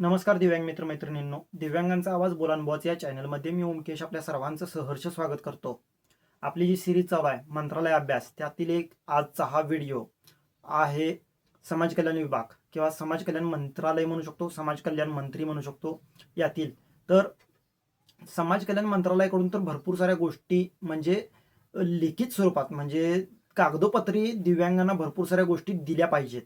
नमस्कार दिव्यांग मित्र मैत्रिणींनो दिव्यांगांचा आवाज बोलानबॉच या चॅनलमध्ये मी ओमकेश आपल्या सर्वांचं सहर्ष स्वागत करतो. आपली जी सिरीज चालू आहे मंत्रालय अभ्यास त्यातील एक आजचा हा व्हिडिओ आहे समाज कल्याण विभाग किंवा समाज कल्याण मंत्रालय म्हणू शकतो समाज कल्याण मंत्री म्हणू शकतो यातील. तर समाज कल्याण मंत्रालयाकडून तर भरपूर साऱ्या गोष्टी म्हणजे लिखित स्वरूपात म्हणजे कागदोपत्री दिव्यांगांना भरपूर साऱ्या गोष्टी दिल्या पाहिजेत.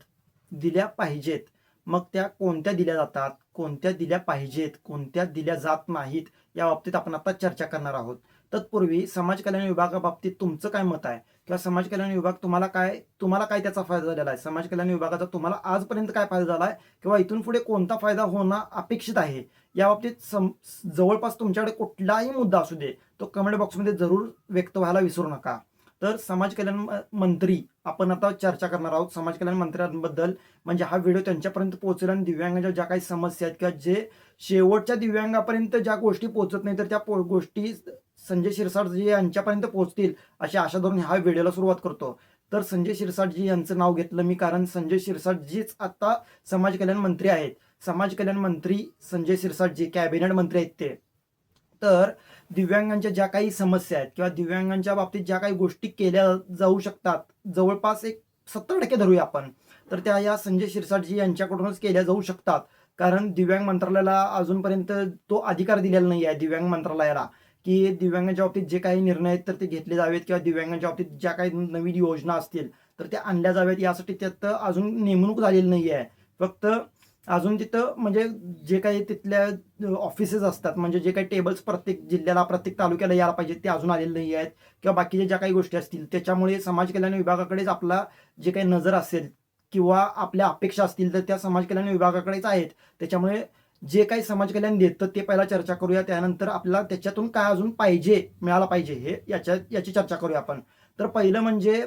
दिल्या पाहिजेत. मग त्या कोणत्या दिल्या जातात? कोणत्या दिल्या पाहिजेत कोणत्या दिल्या जात नाहीत या बाबतीत आपण आता चर्चा करणार आहोत. तत्पूर्वी समाज कल्याण विभागाबाबतीत तुमचं काय मत आहे? किंवा समाज कल्याण विभाग तुम्हाला काय तुम्हाला काय त्याचा फायदा झालेला आहे? समाज कल्याण विभागाचा तुम्हाला आजपर्यंत काय फायदा झाला आहे? किंवा इथून पुढे कोणता फायदा होणं अपेक्षित आहे? या बाबतीत सम जवळपास तुमच्याकडे कुठलाही मुद्दा असू दे तो कमेंट बॉक्समध्ये जरूर व्यक्त व्हायला विसरू नका. तर समाज कल्याण मंत्री आपण आता चर्चा करणार आहोत समाज कल्याण मंत्र्यांबद्दल. म्हणजे हा व्हिडिओ त्यांच्यापर्यंत पोहोचेल आणि दिव्यांगाच्या ज्या काही समस्या आहेत किंवा जे शेवटच्या दिव्यांगापर्यंत ज्या गोष्टी पोहोचत नाही तर त्या पो- गोष्टी संजय शिरसाटजी यांच्यापर्यंत पोहोचतील अशी आशा धरून ह्या व्हिडिओला सुरुवात करतो. तर संजय शिरसाटजी यांचं नाव घेतलं मी कारण संजय शिरसाटजीच आता समाज कल्याण मंत्री आहेत. समाज कल्याण मंत्री संजय शिरसाटजी कॅबिनेट मंत्री आहेत ते. तर दिव्यांगांच्या ज्या काही समस्या आहेत किंवा दिव्यांगांच्या बाबतीत ज्या काही गोष्टी केल्या जाऊ शकतात जवळपास एक सत्तर टक्के धरूया आपण तर त्या या संजय शिरसाटजी यांच्याकडूनच केल्या जाऊ शकतात. कारण दिव्यांग मंत्रालयाला अजूनपर्यंत तो अधिकार दिलेला नाही आहे दिव्यांग मंत्रालयाला की दिव्यांगांच्या बाबतीत जे काही निर्णय आहेत तर ते घेतले जावेत किंवा दिव्यांगांच्या बाबतीत ज्या काही नवीन योजना असतील तर त्या आणल्या जाव्यात यासाठी त्यात अजून नेमणूक झालेली नाही आहे फक्त अजून तिथं म्हणजे जे काही तिथल्या ऑफिसेस असतात म्हणजे जे काही टेबल्स प्रत्येक जिल्ह्याला प्रत्येक तालुक्याला यायला पाहिजे ते अजून आलेले नाही आहेत. किंवा बाकीच्या ज्या काही गोष्टी असतील त्याच्यामुळे समाज कल्याण विभागाकडेच आपला जे काही नजर असेल किंवा आपल्या अपेक्षा असतील तर त्या समाज कल्याण विभागाकडेच आहेत. त्याच्यामुळे जे काही समाज कल्याण देतं ते पहिला चर्चा करूया. त्यानंतर आपल्याला त्याच्यातून काय अजून पाहिजे मिळाला पाहिजे हे याच्या याची चर्चा करूया आपण. तर पहिलं म्हणजे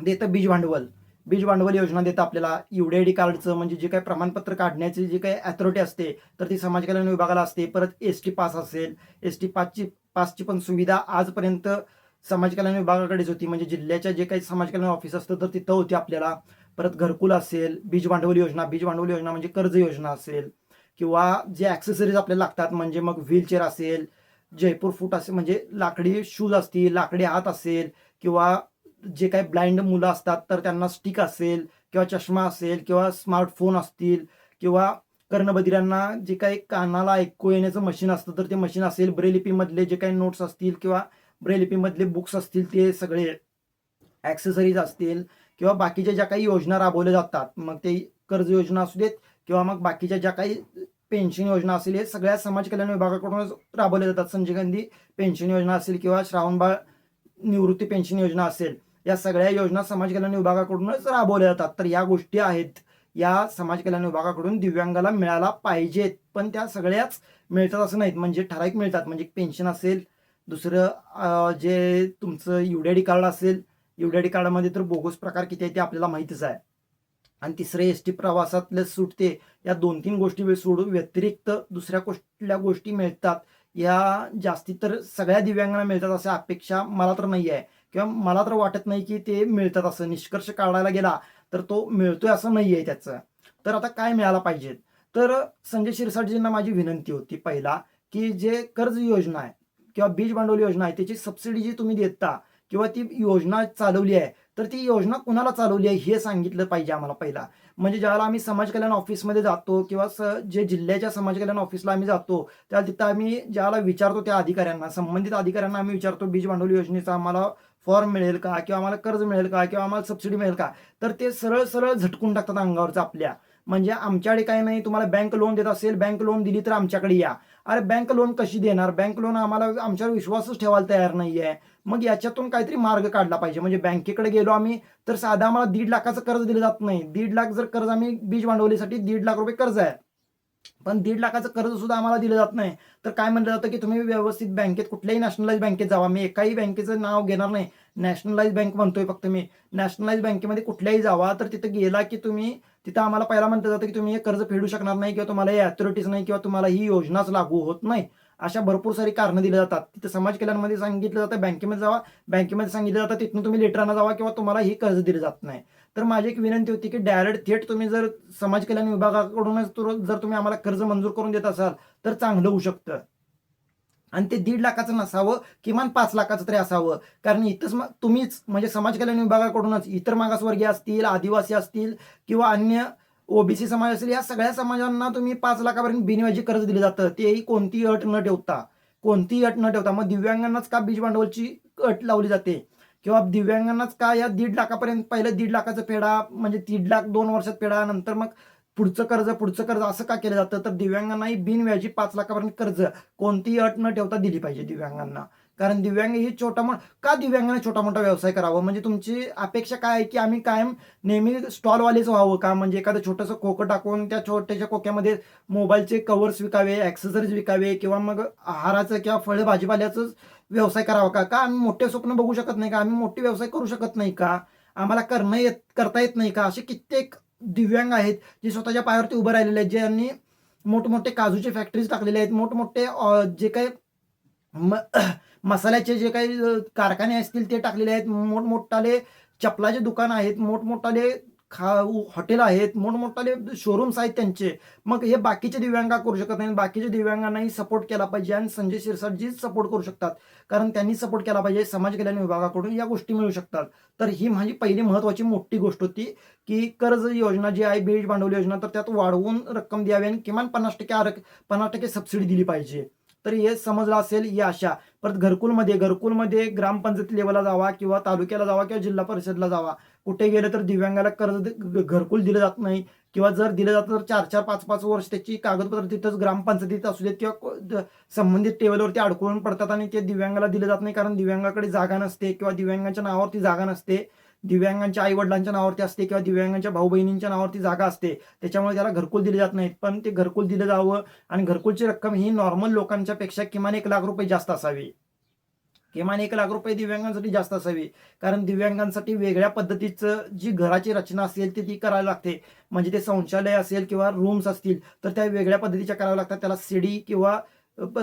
देतं बीज भांडवल. बीज भांडवल योजना देतं आपल्याला युडेडी कार्डचं म्हणजे जे काही प्रमाणपत्र काढण्याची जी काही अथॉरिटी असते तर ती समाज कल्याण विभागाला असते. परत एस टी पास असेल एस टी पासची पासची पण सुविधा आजपर्यंत समाज कल्याण विभागाकडेच होती. म्हणजे जिल्ह्याच्या जे काही समाज कल्याण ऑफिस असतं तर तिथं होती आपल्याला. परत घरकुल असेल बीज भांडवल योजना बीज भांडवल योजना म्हणजे कर्ज योजना असेल किंवा जे ॲक्सेसरीज आपल्याला लागतात म्हणजे मग व्हीलचेअर असेल जयपूर फूट असेल म्हणजे लाकडी शूज असतील लाकडी हात असेल किंवा जे काही ब्लाइंड मुलं असतात तर त्यांना स्टिक असेल किंवा चष्मा असेल किंवा स्मार्टफोन असतील किंवा कर्णबधिरांना जे काही कानाला ऐकू येण्याचं मशीन असतं तर ते मशीन असेल. ब्रेलिपीमधले जे काही नोट्स असतील किंवा ब्रेलिपीमधले बुक्स असतील ते सगळे ॲक्सेसरीज असतील किंवा बाकीच्या ज्या काही योजना राबवल्या जातात मग ते कर्ज योजना असू देत किंवा मग बाकीच्या ज्या काही पेन्शन योजना असेल हे सगळ्या समाज कल्याण विभागाकडूनच राबवल्या जातात. संजय गांधी पेन्शन योजना असेल किंवा श्रावणबाळ निवृत्ती पेन्शन योजना असेल. या सगळ्या योजना समाज कल्याण विभागाकडूनच राबवल्या जातात तर या गोष्टी आहेत. या समाज कल्याण विभागाकडून दिव्यांगाला मिळाला पाहिजेत. पण त्या सगळ्याच मिळतात असं नाहीत. म्हणजे ठराविक मिळतात. म्हणजे पेन्शन असेल दुसरं जे तुमचं युडीआयडी कार्ड असेल युडीआयडी कार्डामध्ये तर बोगस प्रकार किती आहे ते आपल्याला माहितीच आहे. आणि तिसरं एस टी प्रवासातले सुटते या दोन तीन गोष्टी सोडून व्यतिरिक्त दुसऱ्या कुठल्या गोष्टी मिळतात? या जास्ती तर सगळ्या दिव्यांगांना मिळतात अशा अपेक्षा मला तर नाही आहे. किंवा मला तर वाटत नाही की ते मिळतात असं. निष्कर्ष काढायला गेला तर तो मिळतोय असं नाही आहे त्याचं. तर आता काय मिळायला पाहिजे तर संजय शिरसाटजींना माझी विनंती होती पहिला की जे कर्ज योजना आहे किंवा बीज भांडवल योजना आहे त्याची सबसिडी जी तुम्ही देता किंवा ती योजना चालवली आहे तर ती योजना कुणाला चालवली आहे हे सांगितलं पाहिजे आम्हाला पहिला. म्हणजे ज्यावेळेला आम्ही समाज कल्याण ऑफिसमध्ये जातो किंवा स जे जिल्ह्याच्या समाज कल्याण ऑफिसला आम्ही जातो त्या तिथं आम्ही ज्याला विचारतो त्या अधिकाऱ्यांना संबंधित अधिकाऱ्यांना आम्ही विचारतो बीज भांडवल योजनेचा आम्हाला फॉर्म मिळेल का? किंवा आम्हाला कर्ज मिळेल का? किंवा आम्हाला सबसिडी मिळेल का? तर ते सरळ सरळ झटकून टाकतात अंगावरचं आपल्या. म्हणजे आमच्याकडे काही नाही तुम्हाला बँक लोन देत असेल बँक लोन दिली तर आमच्याकडे या. अरे बँक लोन कशी देणार? बँक लोन आम्हाला आमच्यावर विश्वासच ठेवायला तयार नाही आहे मग याच्यातून काहीतरी मार्ग काढला पाहिजे. म्हणजे बँकेकडे गेलो आम्ही तर साधा आम्हाला दीड लाखाचं कर्ज दिलं जात नाही. दीड लाख जर कर्ज आम्ही बीज भांडवलीसाठी दीड लाख रुपये कर्ज आहे. पण दीड लाखाचं कर्ज सुद्धा आम्हाला दिलं जात नाही. तर काय म्हणलं जातं की तुम्ही व्यवस्थित बँकेत कुठल्याही नॅशनलाइज बँकेत जावा. मी एकाही बँकेचं नाव घेणार नाही. नॅशनलाइज बँक म्हणतोय फक्त मी. नॅशनलाइज बँकेमध्ये कुठल्याही जावा. तर तिथं गेला की तुम्ही तिथं आम्हाला पहिला म्हणतं जातं की तुम्ही हे कर्ज फेडू शकणार नाही किंवा तुम्हाला हे अथॉरिटीज नाही किंवा तुम्हाला ही योजनाच लागू होत नाही. अशा भरपूर सारी कारणं दिली जातात. तिथं समाज कल्याणमध्ये सांगितलं जातं बँकेमध्ये जावा बँकेमध्ये सांगितलं जातं तिथून तुम्ही लेटरांना जावा किंवा तुम्हाला ही कर्ज दिलं जात नाही. तर माझी एक विनंती होती की डायरेक्ट थेट तुम्ही जर समाज कल्याण विभागाकडूनच जर तुम्ही आम्हाला कर्ज मंजूर करून देत असाल तर चांगलं होऊ शकतं. आणि ते दीड लाखाचं नसावं किमान पाच लाखाचं तरी असावं. कारण इथंच मग तुम्हीच म्हणजे समाज कल्याण विभागाकडूनच इतर मागासवर्गीय असतील आदिवासी असतील किंवा अन्य ओबीसी समाज असेल या सगळ्या समाजांना तुम्ही पाच लाखापर्यंत बिनव्याजी कर्ज दिलं जातं. तेही कोणतीही अट न ठेवता. कोणतीही अट न ठेवता. मग दिव्यांगांनाच का बीज भांडवलची अट लावली जाते? किंवा दिव्यांगांनाच का या दीड लाखापर्यंत पहिलं दीड लाखाचं फेडा म्हणजे दीड लाख दोन वर्षात फेडा नंतर मग पुढचं कर्ज पुढचं कर्ज असं का केलं जातं? तर दिव्यांगांनाही बिनव्याजी पाच लाखापर्यंत कर्ज कोणतीही अट न ठेवता दिली पाहिजे दिव्यांगांना. कारण दिव्यांग ही छोटा मोठा का दिव्यांगाने छोटा मोठा व्यवसाय करावा? म्हणजे तुमची अपेक्षा काय आहे की आम्ही कायम नेहमी स्टॉलवालेच व्हावं का? म्हणजे एखादं छोटंसं खोकं टाकून त्या छोट्याशा खोक्यामध्ये मोबाईलचे कवर्स विकावे ॲक्सेसरीज विकावे किंवा मग आहाराचं किंवा फळ भाजीपाल्याचंच व्यवसाय करावा का? का आम्ही मोठे स्वप्न बघू शकत नाही का? आम्ही मोठे व्यवसाय करू शकत नाही का? आम्हाला करणं येत करता येत नाही का? असे कित्येक दिव्यांग आहेत जे स्वतःच्या पायावरती उभं राहिलेले आहेत ज्यांनी मोठमोठे काजूचे फॅक्टरीज टाकलेले आहेत मोठमोठे जे काही म मसाल्याचे जे काही कारखाने असतील ते टाकलेले आहेत मोठमोठाले चपलाचे दुकान आहेत मोठमोठाले खा हॉटेल आहेत मोठमोठाले शोरूम्स आहेत त्यांचे. मग हे बाकीचे दिव्यांग करू शकत नाही बाकीच्या दिव्यांगांनाही सपोर्ट केला पाहिजे आणि संजय शिरसाटजीच सपोर्ट करू शकतात. कारण त्यांनी सपोर्ट केला पाहिजे समाज कल्याण विभागाकडून या गोष्टी मिळू शकतात. तर ही माझी पहिली महत्वाची मोठी गोष्ट होती की कर्ज योजना जी आहे बीज भांडवल योजना तर त्यात वाढवून रक्कम द्यावी आणि किमान पन्नास टक्के आरक पन्नास टक्के सबसिडी दिली पाहिजे. तर हे समजलं असेल ही आशा. परत घरकुलमध्ये घरकुलमध्ये ग्रामपंचायत लेवलला जावा किंवा तालुक्याला जावा किंवा जिल्हा परिषदला जावा. कुठे गेलं तर दिव्यांगाला कर्ज घरकुल दिलं जात नाही. किंवा जर दिलं जातं तर चार चार पाच पाच वर्ष त्याची कागदपत्र तिथंच ग्रामपंचायतीत असू देत किंवा द- संबंधित टेबलवरती अडकून पडतात आणि ते दिव्यांगाला दिलं जात नाही. कारण दिव्यांगाकडे जागा नसते किंवा दिव्यांगाच्या नावावरती जागा नसते. दिव्यांगांच्या आई वडिलांच्या नावावरती असते किंवा दिव्यांगांच्या भाऊ बहिणींच्या नावावरती जागा असते. त्याच्यामुळे त्याला घरकुल दिले जात नाहीत. पण ते घरकुल दिलं जावं आणि घरकुलची रक्कम ही नॉर्मल लोकांच्या पेक्षा किमान एक लाख रुपये जास्त असावी. किमान एक लाख रुपये दिव्यांगांसाठी जास्त असावी. कारण दिव्यांगांसाठी वेगळ्या पद्धतीचं जी घराची रचना असेल ती ती करायला लागते. म्हणजे ते शौचालय असेल किंवा रूम्स असतील तर त्या वेगळ्या पद्धतीच्या कराव्या लागतात. त्याला सीडी किंवा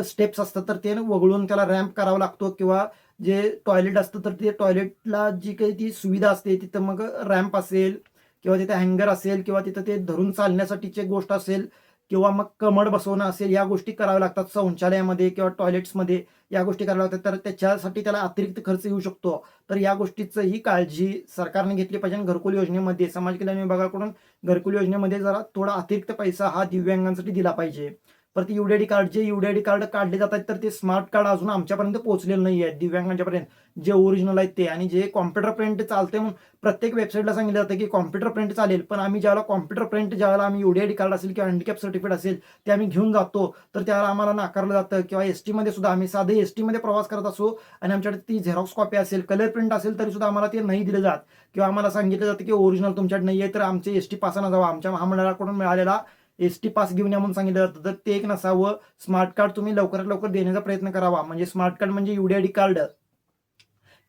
स्टेप्स असतात तर ते वगळून त्याला रॅम्प करावा लागतो किंवा जे टॉयलेट असतं तर ते टॉयलेटला जी काही ती सुविधा असते तिथं मग रॅम्प असेल किंवा तिथे हँगर असेल किंवा तिथं ते धरून चालण्यासाठीची गोष्ट असेल किंवा मग कमड बसवणं असेल या गोष्टी कराव्या लागतात शौचालयामध्ये किंवा टॉयलेट्समध्ये. या गोष्टी कराव्या लागतात तर त्याच्यासाठी त्याला अतिरिक्त खर्च येऊ शकतो. तर या गोष्टीचं ही काळजी सरकारने घेतली पाहिजे आणि घरकुल योजनेमध्ये समाज कल्याण विभागाकडून घरकुल योजनेमध्ये जरा थोडा अतिरिक्त पैसा हा दिव्यांगांसाठी दिला पाहिजे. परत युडीआयडी कार्ड जे युडीआयडी कार्ड काढले जातात तर ते स्मार्ट कार्ड अजून आमच्यापर्यंत पोहोचलेलं नाही आहे दिव्यांगांच्यापर्यंत. जे ओरिजिनल आहेत ते. आणि जे कॉम्प्युटर प्रिंट चालते म्हणून प्रत्येक वेबसाईटला सांगितलं जातं की कॉम्प्युटर प्रिंट चालेल. पण आम्ही ज्यावेळेला कॉम्प्युटर प्रिंट ज्यावेळेला आम्ही युडीआयडी कार्ड असेल किंवा हँडिकॅप सर्टिफिकेट असेल ते आम्ही घेऊन जातो. तर त्याला आम्हाला नाकारलं जातं किंवा एस टीमध्ये सुद्धा आम्ही साधे एस टीमध्ये प्रवास करत असो आणि आमच्याकडे ती झेरॉक्स कॉपी असेल कलर प्रिंट असेल तरी सुद्धा आम्हाला ते नाही दिलं जात. किंवा आम्हाला सांगितलं जातं की ओरिजिनल तुमच्याकडे नाही आहे तर आमचे एस टी पासाना जावा. आमच्या महामंडळाकडून मिळालेला एस टी पास घेऊन या म्हणून सांगितलं जातं. तर ते एक नसावं. स्मार्ट कार्ड तुम्ही लवकरात लवकर देण्याचा प्रयत्न करावा. म्हणजे स्मार्ट कार्ड म्हणजे युडीआयडी कार्ड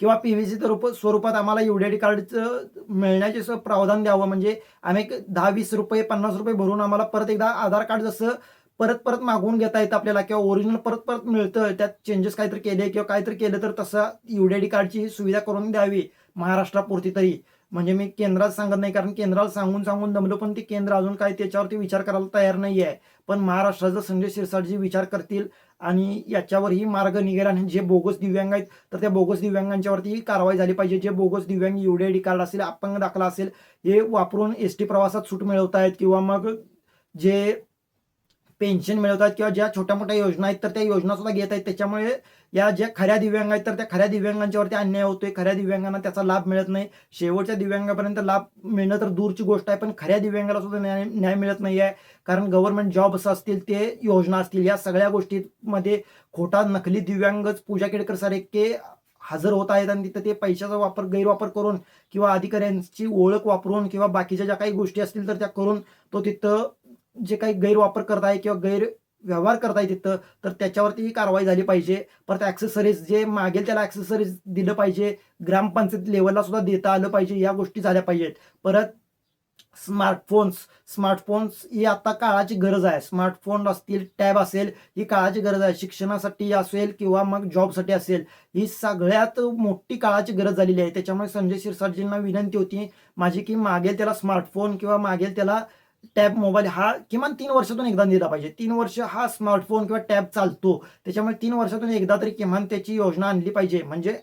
किंवा पीव्हीसी रूप स्वरूपात आम्हाला युडीआयडी कार्डचं मिळण्याचे असं प्रावधान द्यावं. म्हणजे आम्ही एक दहा वीस रुपये पन्नास रुपये भरून आम्हाला परत एकदा आधार कार्ड जसं परत परत मागवून घेता येतं आपल्याला किंवा ओरिजिनल परत परत मिळतं त्यात चेंजेस काहीतरी केले किंवा काहीतरी केलं तर तसं युडीआयडी कार्डची सुविधा करून द्यावी महाराष्ट्रापुरती तरी. म्हणजे मी केंद्रात सांगत नाही कारण केंद्राला सांगून सांगून दमलो पण ते केंद्र अजून काय त्याच्यावरती विचार करायला तयार नाही आहे पण महाराष्ट्राचं संजय शिरसाटजी विचार करतील आणि याच्यावरही मार्ग निघेल आणि जे बोगस दिव्यांग आहेत तर त्या बोगस दिव्यांगांच्यावरती कारवाई झाली पाहिजे. जे बोगस दिव्यांग युडीआयडी कार्ड असेल अपंग दाखला असेल हे वापरून एस टी प्रवासात सूट मिळवत आहेत किंवा मग जे पेन्शन मिळवतात किंवा ज्या छोट्या मोठ्या योजना आहेत तर त्या योजना सुद्धा घेत आहेत. त्याच्यामुळे या ज्या खऱ्या दिव्यांग आहेत तर त्या खऱ्या दिव्यांगांच्यावरती अन्याय होतोय. खऱ्या दिव्यांगांना त्याचा लाभ मिळत नाही. शेवटच्या दिव्यांगापर्यंत लाभ मिळणं तर दूरची गोष्ट आहे पण खऱ्या दिव्यांगाला सुद्धा न्याय न्याय मिळत नाही आहे कारण गव्हर्नमेंट जॉब असं असतील ते योजना असतील या सगळ्या गोष्टींमध्ये खोटा नकली दिव्यांगच पूजा केडकर सारखे हजर होत आहेत आणि तिथं ते पैशाचा वापर गैरवापर करून किंवा अधिकाऱ्यांची ओळख वापरून किंवा बाकीच्या ज्या काही गोष्टी असतील तर त्या करून तो तिथं जे काही गैरवापर करत आहे किंवा गैर व्यवहार करता येत तर त्याच्यावरती कारवाई झाली पाहिजे. परत ॲक्सेसरीज जे मागेल त्याला ॲक्सेसरीज दिलं पाहिजे. ग्रामपंचायत लेवलला सुद्धा देता आलं पाहिजे या गोष्टी झाल्या पाहिजेत. परत स्मार्टफोन्स स्मार्टफोन्स ही आता काळाची गरज आहे. स्मार्टफोन असतील टॅब असेल ही काळाची गरज आहे. शिक्षणासाठी असेल किंवा मग जॉबसाठी असेल ही सगळ्यात मोठी काळाची गरज झालेली आहे. त्याच्यामुळे संजय शिरसाटजींना विनंती होती माझी की मागेल त्याला स्मार्टफोन किंवा मागेल त्याला टॅब मोबाईल हा किमान तीन वर्षातून एकदा दिला पाहिजे. तीन वर्ष हा स्मार्टफोन किंवा टॅब चालतो. त्याच्यामुळे तीन वर्षातून एकदा तरी किमान त्याची योजना आणली पाहिजे. म्हणजे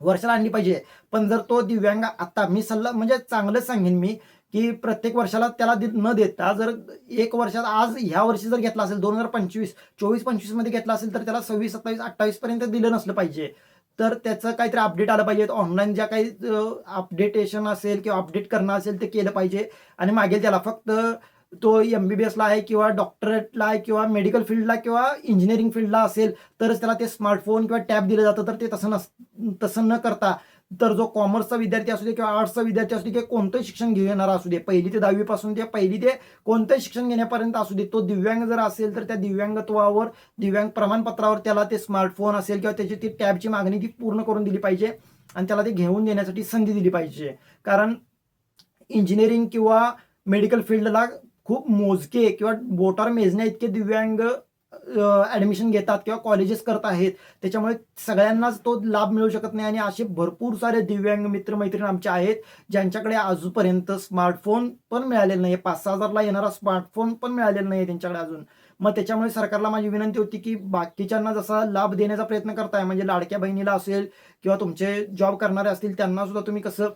वर्षाला आणली पाहिजे. पण जर तो दिव्यांग आता मी सल्ला म्हणजे चांगलंच सांगेन मी की प्रत्येक वर्षाला त्याला दे- न देता जर एक वर्षात आज ह्या वर्षी जर घेतला असेल दोन हजार पंचवीस चोवीस पंचवीसमध्ये घेतला असेल तर त्याला सव्वीस सत्तावीस अठ्ठावीस पर्यंत दिलं नसलं पाहिजे. तर त्याचं काहीतरी अपडेट आलं पाहिजे. ऑनलाईन ज्या काही अपडेटेशन असेल किंवा अपडेट करणं असेल ते केलं पाहिजे. आणि मागेल त्याला फक्त तो एम बी बी एसला आहे किंवा डॉक्टरेटला आहे किंवा मेडिकल फील्डला किंवा इंजिनिअरिंग फील्डला असेल तरच त्याला ते स्मार्टफोन किंवा टॅब दिलं जातं. तर ते तसं नस तसं न करता तर जो कॉमर्सचा विद्यार्थी असू दे किंवा आर्ट्सचा विद्यार्थी असू दे किंवा कोणतंही शिक्षण घेणारा असू दे पहिली ते दहावीपासून ते पहिली ते कोणतंही शिक्षण घेण्यापर्यंत असू दे तो दिव्यांग जर असेल तर त्या दिव्यांगत्वावर दिव्यांग प्रमाणपत्रावर त्याला ते स्मार्टफोन असेल किंवा त्याची ती टॅबची मागणी ती पूर्ण करून दिली पाहिजे आणि त्याला ते घेऊन देण्यासाठी संधी दिली पाहिजे. कारण इंजिनिअरिंग किंवा मेडिकल फील्डला खूप मोजके किंवा बोटार मेजण्या इतके दिव्यांग ऍडमिशन घेतात किंवा कॉलेजेस करत आहेत. त्याच्यामुळे सगळ्यांनाच तो लाभ मिळू शकत नाही आणि असे भरपूर सारे दिव्यांग मित्रमैत्रीण आमचे आहेत ज्यांच्याकडे अजूनपर्यंत स्मार्टफोन पण मिळालेला नाही पाच सहा हजारला येणारा स्मार्टफोन पण मिळालेला नाही त्यांच्याकडे अजून. मग त्याच्यामुळे सरकारला माझी विनंती होती की बाकीच्यांना जसा लाभ देण्याचा प्रयत्न करताय म्हणजे लाडक्या बहिणीला असेल किंवा तुमचे जॉब करणारे असतील त्यांना सुद्धा तुम्ही कसं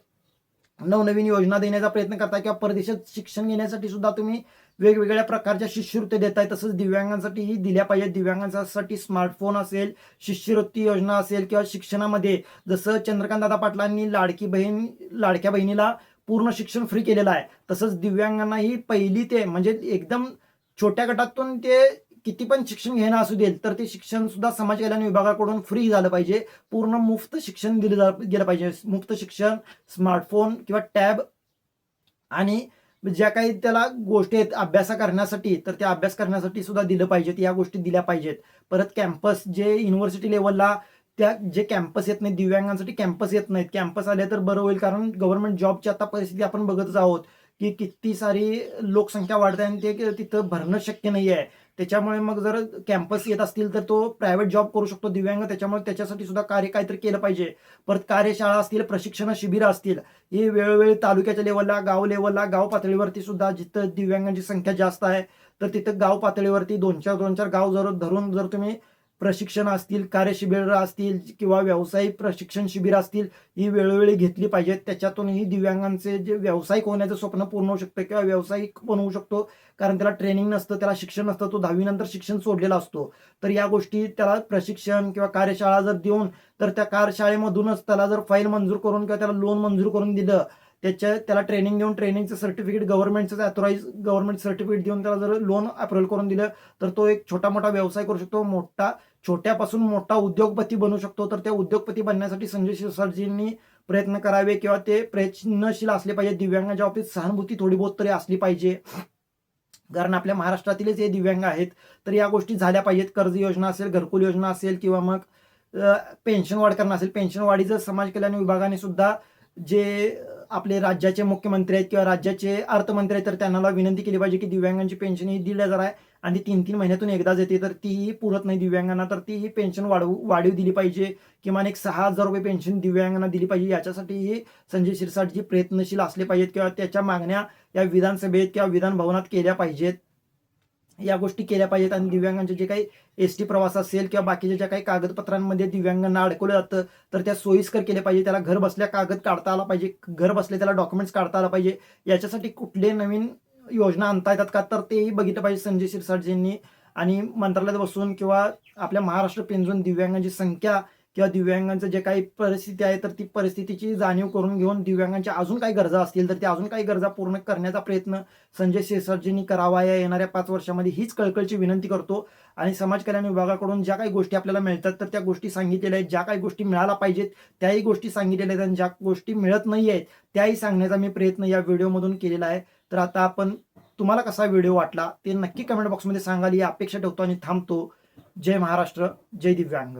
नवनवीन योजना देण्याचा प्रयत्न करताय किंवा परदेशात शिक्षण घेण्यासाठी सुद्धा तुम्ही वेगवेगळ्या प्रकारच्या शिष्यवृत्ती देताय. तसंच दिव्यांगांसाठीही दिल्या पाहिजे दिव्यांगांसाठी स्मार्टफोन असेल शिष्यवृत्ती योजना असेल किंवा शिक्षणामध्ये जसं चंद्रकांत दादा पाटलांनी लाडकी बहीण लाडक्या बहिणीला पूर्ण शिक्षण फ्री केलेलं आहे. तसंच दिव्यांगांनाही पहिली ते म्हणजे एकदम छोट्या गटातून ते किती पण शिक्षण घेणं असू देल तर ते शिक्षण सुद्धा समाज कल्याण विभागाकडून फ्री झालं पाहिजे. पूर्ण मुफ्त शिक्षण दिलं गेलं पाहिजे. मुफ्त शिक्षण स्मार्टफोन किंवा टॅब आणि ज्या काही त्याला गोष्टी आहेत अभ्यास करण्यासाठी तर त्या अभ्यास करण्यासाठी सुद्धा दिलं पाहिजेत या गोष्टी दिल्या पाहिजेत. परत कॅम्पस जे युनिव्हर्सिटी लेवलला त्या जे कॅम्पस येत नाहीत दिव्यांगांसाठी कॅम्पस येत नाहीत. कॅम्पस आले तर बरं होईल कारण गव्हर्नमेंट जॉबची आता परिस्थिती आपण बघतच आहोत की किती सारी लोकसंख्या वाढते आणि ते तिथं भरणं शक्य नाही आहे त्याच्यामुळे मग जर कॅम्पस येत असतील तर तो प्रायव्हेट जॉब करू शकतो दिव्यांग. त्याच्यामुळे त्याच्यासाठी सुद्धा कार्य काहीतरी केलं पाहिजे. परत कार्यशाळा असतील प्रशिक्षण शिबिरं असतील ही वेळोवेळी तालुक्याच्या लेवलला गाव लेवलला गाव पातळीवरती सुद्धा जिथं दिव्यांगांची संख्या जास्त आहे तर तिथं गाव पातळीवरती दोन चार दोन चार गाव जर धरून जर तुम्ही प्रशिक्षण असतील कार्यशिबिरं असतील किंवा व्यावसायिक प्रशिक्षण शिबिर असतील ही वेळोवेळी घेतली पाहिजेत. त्याच्यातूनही दिव्यांगांचे जे व्यावसायिक होण्याचं स्वप्न पूर्ण होऊ शकतं किंवा व्यावसायिक पण होऊ शकतो. कारण त्याला ट्रेनिंग नसतं त्याला शिक्षण नसतं तो दहावीनंतर शिक्षण सोडलेला असतो. तर या गोष्टी त्याला प्रशिक्षण किंवा कार्यशाळा जर देऊन तर त्या कार्यशाळेमधूनच त्याला जर फाईल मंजूर करून किंवा त्याला लोन मंजूर करून दिलं त्याच्या त्याला ट्रेनिंग देऊन ट्रेनिंगचं सर्टिफिकेट गव्हर्नमेंटचं ॲथोराईज गव्हर्नमेंट सर्टिफिकेट देऊन त्याला जर लोन अप्रुव्हल करून दिलं तर तो एक छोटा मोठा व्यवसाय करू शकतो मोठा छोट्यापासून मोठा उद्योगपती बनू शकतो. तर त्या उद्योगपती बनण्यासाठी संजय शिरसाटजींनी प्रयत्न करावे किंवा ते प्रयत्नशील असले पाहिजे. दिव्यांगाच्या बाबतीत सहानुभूती थोडी बहुत तरी असली पाहिजे. कारण आपल्या महाराष्ट्रातीलच हे दिव्यांग आहेत. तर या गोष्टी झाल्या पाहिजेत. कर्ज योजना असेल घरकुल योजना असेल किंवा मग पेन्शन वाढ करणं असेल. पेन्शन वाढीचं समाज कल्याण विभागाने सुद्धा जे आपले राज्याचे मुख्यमंत्री आहेत किंवा राज्याचे अर्थमंत्री आहेत तर त्यांना विनंती केली पाहिजे की दिव्यांगांची पेन्शन ही दीड हजार आहे. आणि तीन तीन महिन्यातून एकदाच येते तर तीही पुरत नाही दिव्यांगांना तर तीही पेन्शन वाढवू वाढीव दिली पाहिजे. किमान एक सहा हजार रुपये पेन्शन दिव्यांगांना दिली पाहिजे. याच्यासाठीही संजय शिरसाटजी प्रयत्नशील असले पाहिजेत किंवा त्याच्या मागण्या या विधानसभेत किंवा विधान भवनात केल्या पाहिजेत. या गोष्टी केल्या पाहिजेत आणि दिव्यांगांचे जे काही एस टी प्रवास असेल किंवा बाकीच्या ज्या काही कागदपत्रांमध्ये दिव्यांगांना अडकवलं जातं तर त्या सोयीस्कर केल्या पाहिजे त्याला घर बसल्या कागद काढता आला पाहिजे घर बसल्या त्याला डॉक्युमेंट्स काढता आला पाहिजे. याच्यासाठी कुठले नवीन योजना आणता येतात का? तर तेही बघितलं पाहिजे संजय शिरसाटजींनी. आणि मंत्रालयात बसून किंवा आपल्या महाराष्ट्र पेंजून दिव्यांगांची संख्या किंवा दिव्यांगांचं जे काही परिस्थिती आहे तर ती परिस्थितीची जाणीव करून घेऊन दिव्यांगांच्या अजून काही गरजा असतील तर त्या अजून काही गरजा पूर्ण करण्याचा प्रयत्न संजय शिरसाटजींनी करावा. या येणाऱ्या पाच वर्षामध्ये हीच कळकळची विनंती करतो. आणि समाज कल्याण विभागाकडून ज्या काही गोष्टी आपल्याला मिळतात तर त्या गोष्टी सांगितलेल्या आहेत. ज्या काही गोष्टी मिळाल्या पाहिजेत त्याही गोष्टी सांगितलेल्या आहेत. आणि ज्या गोष्टी मिळत नाही आहेत त्याही सांगण्याचा मी प्रयत्न या व्हिडिओमधून केलेला आहे. तर आता आपण तुम्हाला कसा व्हिडिओ वाटला ते नक्की कमेंट बॉक्समध्ये सांगाल. ही अपेक्षा ठेवतो आणि थांबतो. जय महाराष्ट्र जय दिव्यांग.